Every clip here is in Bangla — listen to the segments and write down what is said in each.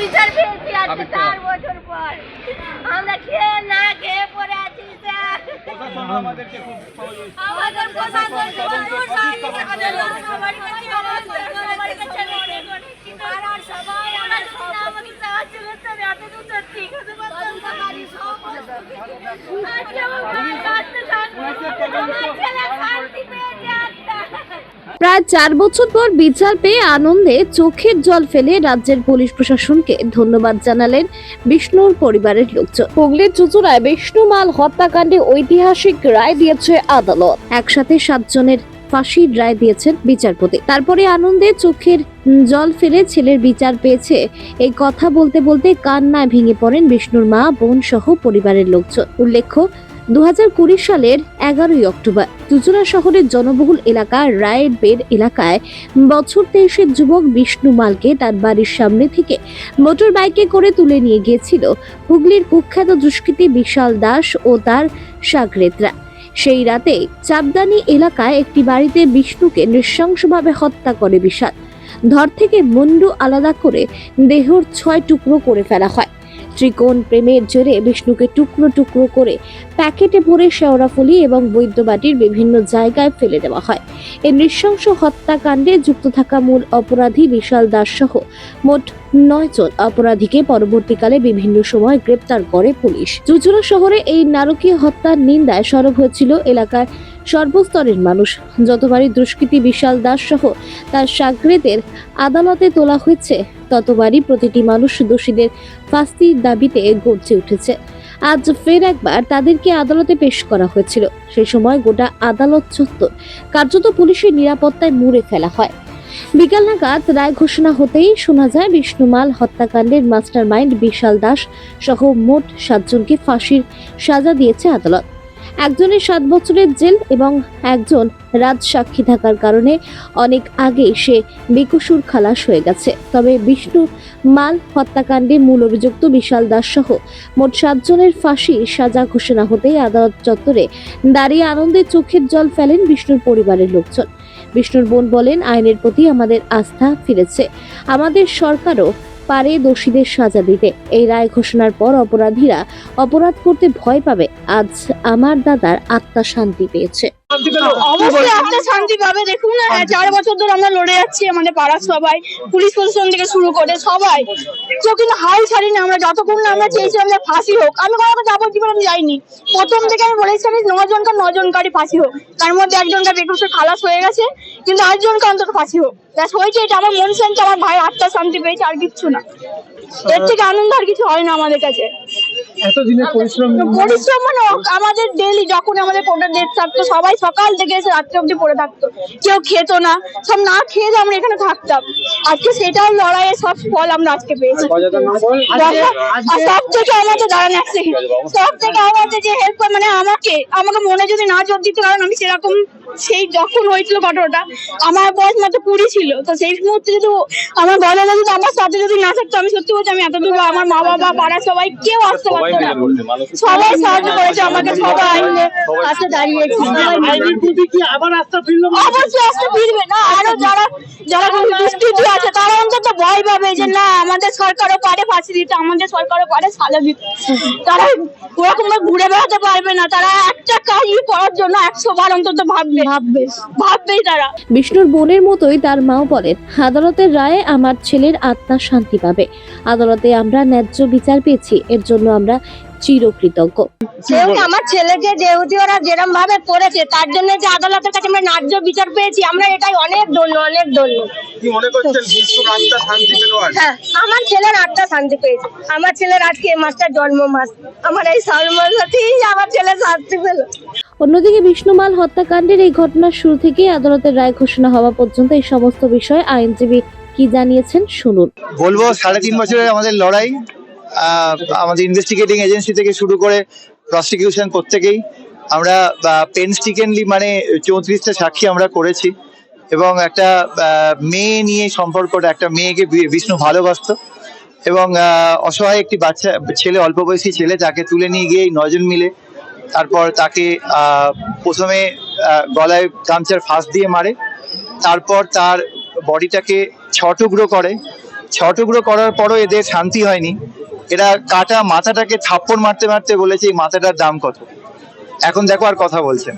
বিচার পেয়েছি আজকে চার বছর পর আমরা খেয়ে না খেয়ে পড়ে আছি স্যার আমাদেরকে খুব আমাদের প্রশাসন সবাই আমার আমাকে সাহায্য করতে হবে এত দূর ঠিক হতে পারতাম আজকে আমার কাঁদতে থাকবে আমার ছেলে শান্তি পেয়েছে আত্মা প্রায় চার বছর পর বিচার পেয়ে আনন্দে চোখের জল ফেলে রাজ্যের পুলিশ প্রশাসনকে ধন্যবাদ জানালেন বিষ্ণুর পরিবারের লোকজন। হুগলির চুচুড়ায় বিষ্ণুমাল হত্যাকাণ্ডে ঐতিহাসিক রায় দিয়েছে আদালত। একসাথে সাতজনের ফাঁসির রায় দিয়েছেন বিচারপতি। তারপরে আনন্দে চোখের জল ফেলে ছেলের বিচার পেয়েছে। এই কথা বলতে বলতে কান্নায় ভেঙে পড়েন বিষ্ণুর মা বোন সহ পরিবারের লোকজন। উল্লেখ্য দু হাজার কুড়ি সালের এগারোই অক্টোবর। চুচুড়া শহরের জনবহুল এলাকা রায়ের বের এলাকায় বছর তেইশের যুবক বিষ্ণু মালকে তার বাড়ির সামনে থেকে মোটর বাইকে করে তুলে নিয়ে গিয়েছিল হুগলির কুখ্যাত দুষ্কৃতী বিশাল দাস ও তার সাগরেতরা। সেই রাতে চাপদানি এলাকায় একটি বাড়িতে বিষ্ণুকে নৃশংসভাবে হত্যা করে বিশাল। ধর থেকে মুন্ডু আলাদা করে দেহর ছয় টুকরো করে ফেলা হয়। ত্রিকোণ প্রেমের জোরে বিষ্ণুকে টুকরো টুকরো করে প্যাকেটে ভরে শেওড়াফুলি এবং বৈদ্যবাটির বিভিন্ন জায়গায় ফেলে দেওয়া হয়। এই নৃশংস হত্যাকাণ্ডে যুক্ত থাকা মূল অপরাধী বিশাল দাস সহ মোট নয় জন অপরাধীকে পরবর্তীকালে বিভিন্ন সময় গ্রেপ্তার করে পুলিশ। চুচুড়া শহরে এই নারকীয় হত্যার নিন্দায় সরব হয়েছিল এলাকার সর্বস্তরের মানুষ। যতবারই দুষ্কৃতী বিশাল দাস সহ তার সাগরেদের আদালতে তোলা হয়েছে, ততবারই প্রতিটি মানুষ দোষীদের ফাঁসির দাবিতে গর্জে উঠেছে। আজ ফের একবার তাদেরকে আদালতে পেশ করা হয়েছিল। সেই সময় গোটা আদালত চত্বর কার্যত পুলিশের নিরাপত্তায় মুড়ে ফেলা হয়। বিকাল নাগাদ রায় ঘোষণা হতেই শোনা যায়, বিষ্ণুমাল হত্যাকাণ্ডের মাস্টার মাইন্ড বিশাল দাস সহ মোট সাতজনকে ফাঁসির সাজা দিয়েছে আদালত। একজনের সাত বছরের জেল এবং একজন রাজ সাক্ষী থাকার কারণে অনেক আগে সে বেকসুর খালাস হয়ে গেছে। তবে বিষ্ণু মাল হত্যাকাণ্ডে মূল অভিযুক্ত বিশাল দাস সহ মোট সাতজনের ফাঁসি সাজা ঘোষণা হতেই আদালত চত্বরে দাঁড়িয়ে আনন্দে চোখের জল ফেলেন বিষ্ণুর পরিবারের লোকজন। বিষ্ণুর বোন বলেন, আইনের প্রতি আমাদের আস্থা ফিরেছে। আমাদের সরকারও পারে দোষীদের সাজা দিতে। এই রায় ঘোষণার পর অপরাধীরা অপরাধ করতে ভয় পাবে। আজ আমার দাদার আত্মা শান্তি পেয়েছে। অবশ্যই একটা শান্তি পাবে। দেখুন হ্যাঁ, চার বছর ধরে আমরা লড়ে যাচ্ছি আমাদের পাড়ার সবাই পুলিশ প্রশাসন থেকে শুরু করে সবাই। কেউ কিন্তু হাল ছাড়ি না আমরা যতক্ষণ না আমরা চেয়েছিলাম যে ফাঁসি হোক। আমি কোনো আমি যাইনি। প্রথম থেকে আমি বলেছিলাম যে নজনকার নজনকারই ফাঁসি হোক। তার মধ্যে একজনকার খালাস হয়ে গেছে কিন্তু আরেকজনকে অন্তত ফাঁসি হোক। ব্যাস হয়েছে এটা। আমার মন শান্তি আমার ভাই আত্মা শান্তি পেয়েছে আর কিচ্ছু না। এর থেকে আনন্দ আর কিছু হয় না আমাদের কাছে। এতদিনের পরিশ্রম পরিশ্রম মানে আমাদের ডেলি যখন আমাদের কোর্টের ডেট থাকতো সবাই সকাল থেকে এসে রাত্রে অব্দি পড়ে থাকতো। কেউ খেত না সব না খেয়ে যে আমরা এখানে থাকতাম। আজকে সেটাও লড়াইয়ের সব ফল আমরা আজকে পেয়েছি। সব থেকে আমাদের দাঁড়ান এক। সব থেকে আমাদের যে হেল্প মানে আমাকে আমাকে মনে যদি না জোর দিত কারণ আমি সেরকম সেই যখন হয়েছিল ঘটনাটা আমার বয়স মাত্র কুড়ি ছিল। তো সেই মুহূর্তে যদি আমার বলা যদি আমার সাথে যদি না থাকতো আমি সত্যি বলছি আমি এত দূর আমার মা বাবা পাড়া সবাই কেউ আসতে পারতো না। সবাই সাহায্য করেছে আমাকে সবাই মিলে দাঁড়িয়েছে সবাই মিলে। কি আবার আস্থা ফিরলো অবশ্যই আসতে ফিরবে না আরও যারা যারা দুষ্কৃতী আছে তারা অন্তত ভয় পাবে যে না আমাদের সরকারও পারে ফাঁসি দিতে আমাদের সরকারও পারে সাজা দিতে। তারা ওরকম ভাবে ঘুরে বেড়াতে পারবে না তারা একটা কাজই করার জন্য একশো বার অন্তত ভাববে। ভাববে। ভাববেই তারা। বিষ্ণুর বোনের মতোই তার মাও বলেন আদালতের রায়ে আমার ছেলের আত্মা শান্তি পাবে। আদালতে আমরা ন্যায্য বিচার পেয়েছি এর জন্য আমরা চিরকৃতজ্ঞ। আমার ছেলেকে যেহেতু ওরা যেরকম ভাবে করেছে তার জন্য যে আদালতের কাছে আমরা ন্যায্য বিচার পেয়েছি আমরা এটাই অনেক ধন্য অনেক ধন্য। হ্যাঁ আমার ছেলের আটটা শান্তি পেয়েছে। আমার ছেলের আজকে এই মাসটা জন্ম মাস। আমার এই সালমান আমার ছেলে শান্তি পেল। অন্যদিকে বিষ্ণুমাল হত্যাকাণ্ডের এই ঘটনার শুরু থেকে আদালতের রায় ঘোষণা হওয়া পর্যন্ত এই সমস্ত বিষয়ে আইনজীবী কি জানিয়েছেন শুনুন। বলব সাড়ে তিন বছরের আমাদের লড়াই আমাদের ইনভেস্টিগেটিং এজেন্সি থেকে শুরু করে প্রসিকিউশন প্রত্যেকেই আমরা পেনস্টিকেনলি মানে চৌত্রিশটা সাক্ষী আমরা করেছি। এবং একটা মেয়ে নিয়ে সম্পর্কটা, একটা মেয়েকে বিষ্ণু ভালোবাসতো। এবং অসহায় একটি বাচ্চা, ছেলে অল্প বয়সী ছেলে, তাকে তুলে নিয়ে গিয়ে নজন মিলে তারপর তাকে প্রথমে গলায় গামছার ফাঁস দিয়ে মারে। তারপর তার বডিটাকে ছ টুকরো করে। ছটুকরো করার পরও এদের শান্তি হয়নি। এরা কাটা মাথাটাকে থাপ্পড় মারতে মারতে বলেছে এই মাথাটার দাম কত? এখন দেখো আর কথা বলছেন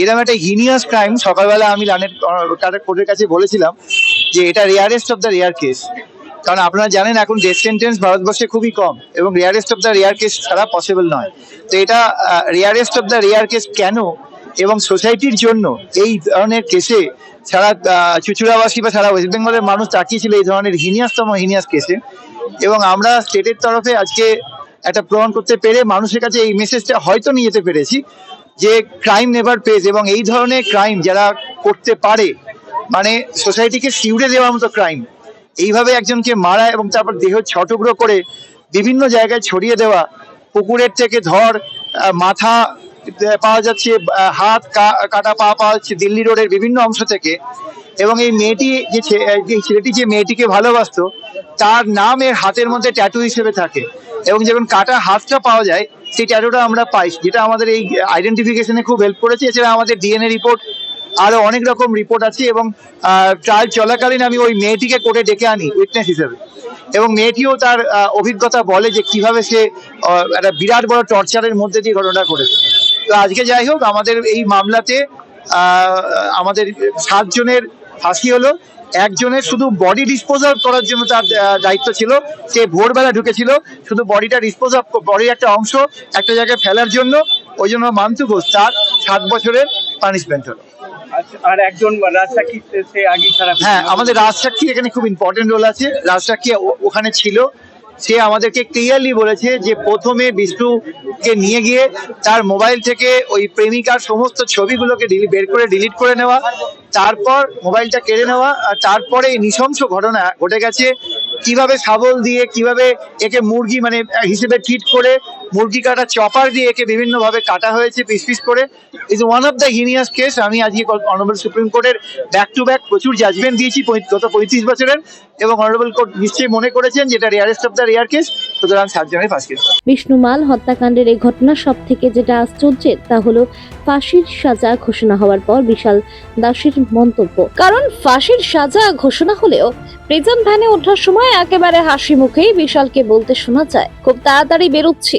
এরকম একটা হিনিয়াস ক্রাইম সকালবেলা আমি লানের কোর্টের কাছে বলেছিলাম যে এটা rarest of the rare case কারণ আপনারা জানেন এখন ডেথ সেন্টেন্স ভারতবর্ষে খুবই কম এবং rarest of the rare case ছাড়া পসিবল নয়। তো এটা rarest of the rare case কেন এবং সোসাইটির জন্য এই ধরনের কেসে সারা চুচুড়াবাসী বা সারা ওয়েস্ট বেঙ্গলের মানুষ তাকিয়েছিল এই ধরনের হিনিয়াসতম হিনিয়াস কেসে এবং আমরা স্টেটের তরফে আজকে একটা প্রমাণ করতে পেরে মানুষের কাছে এই মেসেজটা হয়তো নিয়ে যেতে পেরেছি যে ক্রাইম নেভার পেজ এবং এই ধরনের ক্রাইম যারা করতে পারে মানে সোসাইটিকে শিউরে দেওয়ার মতো ক্রাইম এইভাবে একজনকে মারা এবং তারপর দেহ ছটুকরো করে বিভিন্ন জায়গায় ছড়িয়ে দেওয়া, পুকুরের থেকে ধর মাথা পাওয়া যাচ্ছে হাত কাটা পা পাওয়া যাচ্ছে দিল্লি রোডের বিভিন্ন অংশ থেকে এবং এই মেয়েটি যে ছেলেটি যে মেয়েটিকে ভালোবাসতো, তার নাম এর হাতের মধ্যে ট্যাটু হিসেবে থাকে। এবং যখন কাটা হাতটা পাওয়া যায়, সেই ট্যাটুটা আমরা পাই, যেটা আমাদের এই আইডেন্টিফিকেশনে খুব হেল্প করেছে। এছাড়া আমাদের ডিএনএ রিপোর্ট আরও অনেক রকম রিপোর্ট আছে এবং ট্রায়াল চলাকালীন আমি ওই মেয়েটিকে কোর্টে ডেকে আনি উইটনেস হিসেবে। এবং মেয়েটিও তার অভিজ্ঞতা বলে যে কীভাবে সে একটা বিরাট বড় টর্চারের মধ্যে দিয়ে ঘটনা করেছে তো আজকে যাই হোক, আমাদের এই মামলাতে আমাদের সাতজনের ফাঁসি হলো। একজনের শুধু বডি ডিসপোজাল করার জন্য তার দায়িত্ব ছিল। সে ভোরবেলা ঢুকেছিল। শুধু বডিটা ডিসপোজ অফ বডির একটা অংশ একটা জায়গায় ফেলার জন্য। ওই জন্য মান্তু ঘোষ তার সাত বছরের পানিশমেন্ট হলো। আচ্ছা, আর একজন রাজসাক্ষী সে- সে আগে ছাড়া হ্যাঁ আমাদের রাজসাক্ষী এখানে খুব ইম্পর্টেন্ট রোল আছে। রাজসাক্ষী ওখানে ছিল। সে আমাদেরকে ক্লিয়ারলি বলেছে যে প্রথমে বিষ্ণুকে নিয়ে গিয়ে তার মোবাইল থেকে ওই প্রেমিকার সমস্ত ছবিগুলোকে বের করে ডিলিট করে নেওয়া, তারপর মোবাইলটা কেড়ে নেওয়া, আর তারপরে এই নৃশংস ঘটনা ঘটে গেছে। কীভাবে শাবল দিয়ে, কীভাবে একে মুরগি মানে হিসেবে ট্রিট করে মুরগি কাটা চপার দিয়ে একে বিভিন্ন ভাবে কাটা হয়েছে পিস পিস করে। Is one of the heinous case আমি আজকে অনারেবল সুপ্রিম কোর্টের ব্যাক টু ব্যাক প্রচুর জাজমেন্ট দিয়েছি গত পঁয়ত্রিশ বছরের এবং অনারেবল কোর্ট নিশ্চয়ই মনে করেছেন যেটা rarest of the rare case সুতরাং সাতজনের ফার্স্ট কেস বিষ্ণুমাল হত্যাকাণ্ডের এই ঘটনা সব থেকে যেটা আশ্চর্যের তা হলো ফাঁসির সাজা ঘোষণা হওয়ার পর বিশাল দাসের মন্তব্য। কারণ ফাঁসির সাজা ঘোষণা হলেও প্রিজন ভ্যানে ওঠার সময় একেবারে হাসি মুখেই বিশালকে বলতে শোনা যায়। খুব তাড়াতাড়ি বেরোচ্ছি।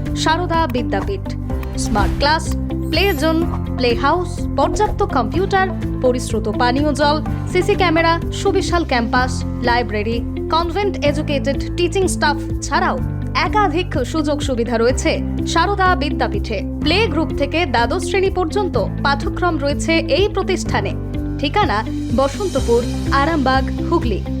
Sarada Vidyapith. Smart class, play zone, play house, পর্যাপ্ত কম্পিউটার, পরিশ্রুত পানীয় জল, সিসি ক্যামেরা, সুবিশাল campus, library, convent educated teaching staff ছাড়াও একাধিক সুযোগ সুবিধা রয়েছে সারদা বিদ্যাপীঠে। প্লে গ্রুপ থেকে দ্বাদশ শ্রেণি পর্যন্ত পাঠ্যক্রম রয়েছে এই প্রতিষ্ঠানে। ঠিকানা বসন্তপুর, আরামবাগ, হুগলি।